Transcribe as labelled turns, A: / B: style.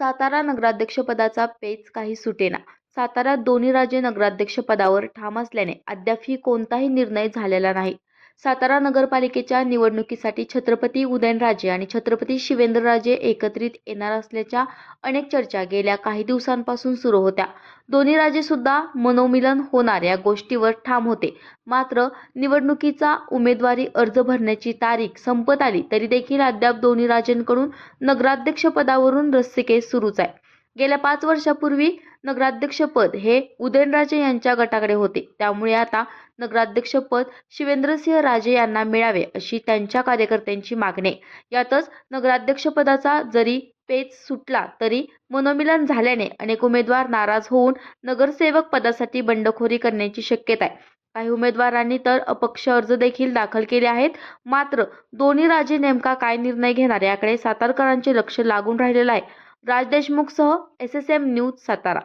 A: सातारा नगराध्यक्षपदाचा पेच काही सुटेना. साताऱ्यात दोन्ही राजे नगराध्यक्षपदावर ठाम असल्याने अद्यापही कोणताही निर्णय झालेला नाही. सातारा नगरपालिकेच्या निवडणुकीसाठी छत्रपती उदयनराजे आणि छत्रपती शिवेंद्रराजे एकत्रित येणार असल्याच्या अनेक चर्चा गेल्या काही दिवसांपासून सुरू होत्या. दोन्ही राजे सुद्धा मनोमिलन होणार या गोष्टीवर ठाम होते. मात्र निवडणुकीचा उमेदवारी अर्ज भरण्याची तारीख संपत आली तरी देखील अद्याप दोन्ही राजेंकडून नगराध्यक्षपदावरून रस्सीकेस सुरूच आहे. गेल्या पाच वर्षापूर्वी नगराध्यक्षपद हे उदयनराजे यांच्या गटाकडे होते. त्यामुळे आता नगराध्यक्षपद शिवेंद्रसिंह राजे यांना मिळावे अशी त्यांच्या कार्यकर्त्यांची मागणी यातच नगराध्यक्षपदाचा जरी पेच सुटला तरी मनोमिलन झाल्याने अनेक उमेदवार नाराज होऊन नगरसेवक पदासाठी बंडखोरी करण्याची शक्यता आहे. काही उमेदवारांनी तर अपक्ष अर्ज देखील दाखल केले आहेत. मात्र दोन्ही राजे नेमका काय निर्णय घेणार याकडे सातारकरांचे लक्ष लागून राहिलेलं आहे. Raj देशमुखसह S S M news Satara.